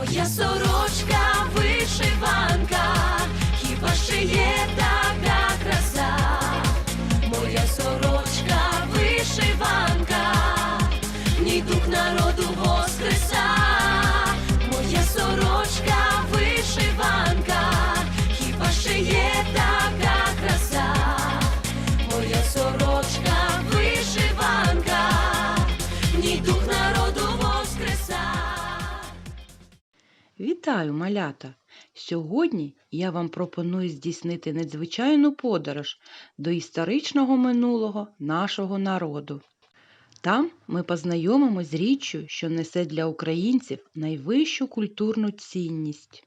Моя сорочка вишиванка, Вітаю, малята! Сьогодні я вам пропоную здійснити надзвичайну подорож до історичного минулого нашого народу. Там ми познайомимось з річчю, що несе для українців найвищу культурну цінність,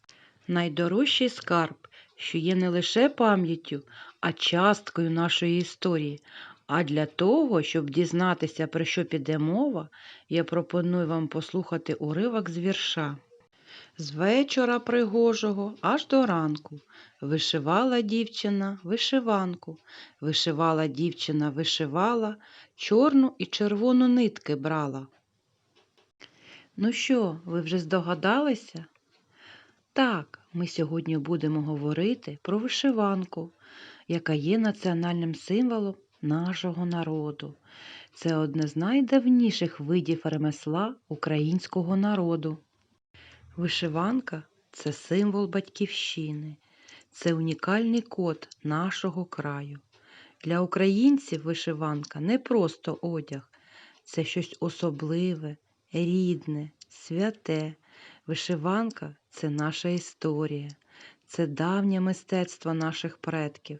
найдорожчий скарб, що є не лише пам'яттю, а часткою нашої історії. А для того, щоб дізнатися, про що піде мова, я пропоную вам послухати уривок з вірша. З вечора пригожого аж до ранку вишивала дівчина вишиванку, вишивала дівчина вишивала, чорну і червону нитки брала. Ну що, ви вже здогадалися? Так, ми сьогодні будемо говорити про вишиванку, яка є національним символом нашого народу. Це одне з найдавніших видів ремесла українського народу. Вишиванка це символ батьківщини, це унікальний код нашого краю. Для українців вишиванка не просто одяг, це щось особливе, рідне, святе. Вишиванка це наша історія, це давнє мистецтво наших предків,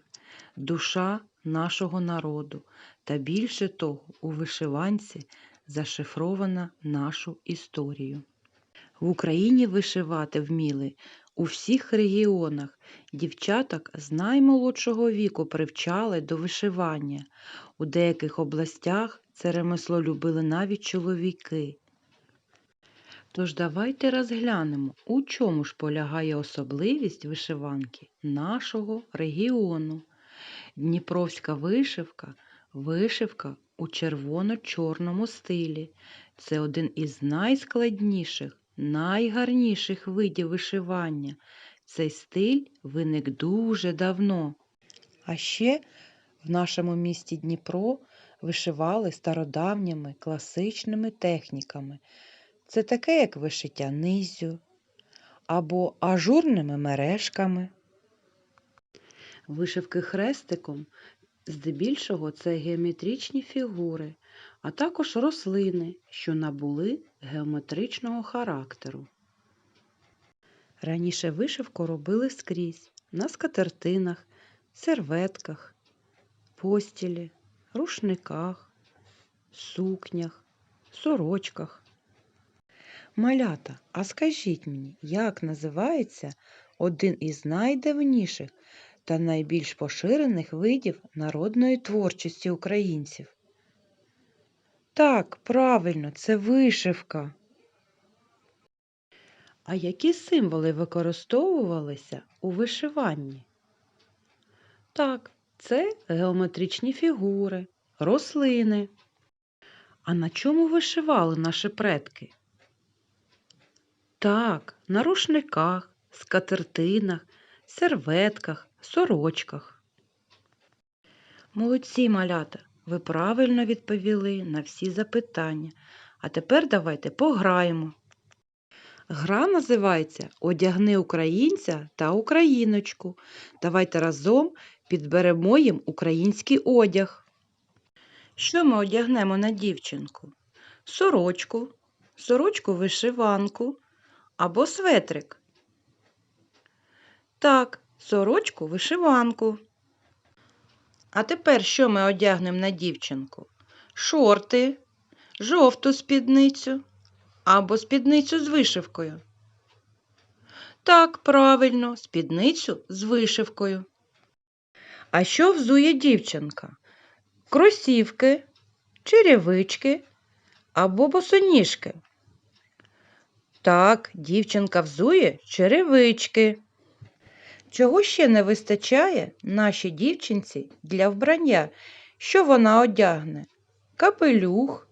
душа нашого народу. Та більше того, у вишиванці зашифрована нашу історію. В Україні вишивати вміли у всіх регіонах. Дівчаток з наймолодшого віку привчали до вишивання. У деяких областях це ремесло любили навіть чоловіки. Тож давайте розглянемо, у чому ж полягає особливість вишиванки нашого регіону. Дніпровська вишивка вишивка у червоно-чорному стилі. Це один із найскладніших найгарніших видів вишивання. Цей стиль виник дуже давно. А ще в нашому місті Дніпро вишивали стародавніми класичними техніками. Це таке, як вишиття низю або ажурними мережками. Вишивки хрестиком здебільшого це геометричні фігури, а також рослини, що набули геометричного характеру. Раніше вишивку робили скрізь на скатертинах, серветках, постілі, рушниках, сукнях, сорочках. Малята, а скажіть мені, як називається один із найдавніших та найбільш поширених видів народної творчості українців? Так, правильно, це вишивка. А які символи використовувалися у вишиванні? Так, це геометричні фігури, рослини. А на чому вишивали наші предки? Так, на рушниках, скатертинах, серветках, сорочках. Молодці малята! Ви правильно відповіли на всі запитання. А тепер давайте пограємо. Гра називається Одягни українця та україночку. Давайте разом підберемо їм український одяг. Що ми одягнемо на дівчинку? Сорочку, сорочку вишиванку або светрик. Так, сорочку вишиванку. А тепер що ми одягнемо на дівчинку? Шорти, жовту спідницю або спідницю з вишивкою. Так, правильно, спідницю з вишивкою. А що взує дівчинка? Кросівки, черевички або босоніжки. Так, дівчинка взує черевички. Чого ще не вистачає нашій дівчинці для вбрання? Що вона одягне? Капелюх,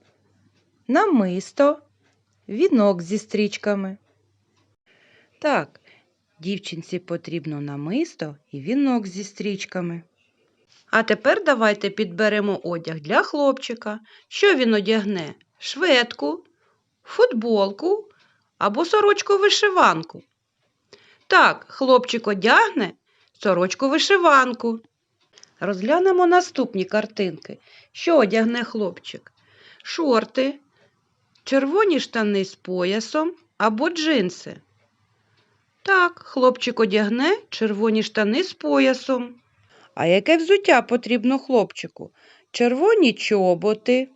намисто, вінок зі стрічками. Так, дівчинці потрібно намисто і вінок зі стрічками. А тепер давайте підберемо одяг для хлопчика. Що він одягне? Шведку, футболку або сорочку вишиванку. Так, хлопчик одягне сорочку вишиванку. Розглянемо наступні картинки. Що одягне хлопчик? Шорти, червоні штани з поясом або джинси. Так, хлопчик одягне червоні штани з поясом. А яке взуття потрібно хлопчику? Червоні чоботи,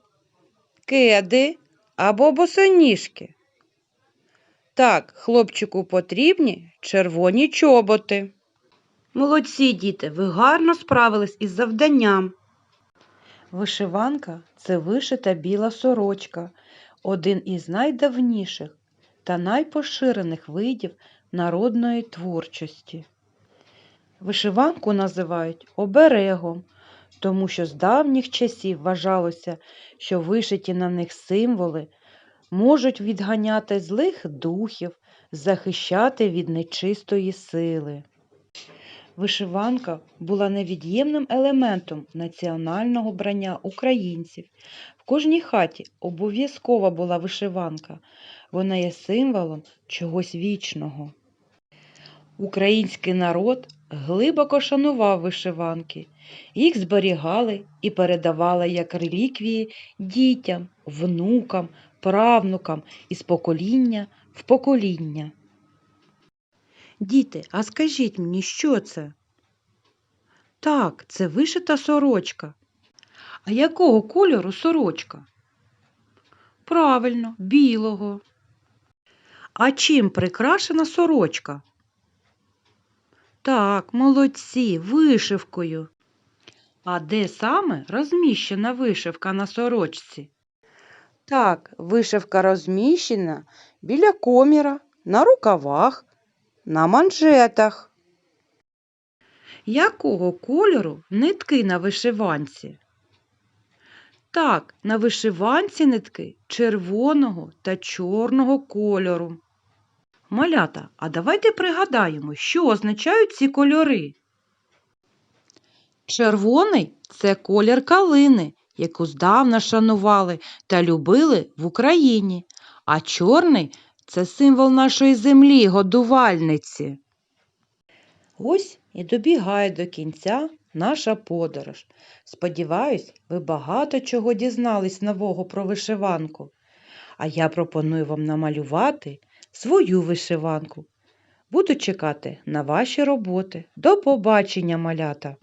кеди або босоніжки. Так, хлопчику потрібні червоні чоботи. Молодці, діти, ви гарно справились із завданням. Вишиванка це вишита біла сорочка, один із найдавніших та найпоширених видів народної творчості. Вишиванку називають оберегом, тому що з давніх часів вважалося, що вишиті на них символи можуть відганяти злих духів, захищати від нечистої сили. Вишиванка була невід'ємним елементом національного брання українців. В кожній хаті обов'язкова була вишиванка. Вона є символом чогось вічного. Український народ глибоко шанував вишиванки. Їх зберігали і передавали як реліквії дітям, внукам, правнукам із покоління в покоління. Діти, а скажіть мені, що це? Так, це вишита сорочка. А якого кольору сорочка? Правильно, білого. А чим прикрашена сорочка? Так, молодці, вишивкою. А де саме розміщена вишивка на сорочці? Так, вишивка розміщена біля коміра, на рукавах, на манжетах. Якого кольору нитки на вишиванці? Так, на вишиванці нитки червоного та чорного кольору. Малята, а давайте пригадаємо, що означають ці кольори. Червоний це колір калини, яку здавна шанували та любили в Україні, а чорний це символ нашої землі, годувальниці. Ось і добігає до кінця наша подорож. Сподіваюсь, ви багато чого дізнались нового про вишиванку. А я пропоную вам намалювати свою вишиванку. Буду чекати на ваші роботи. До побачення, малята!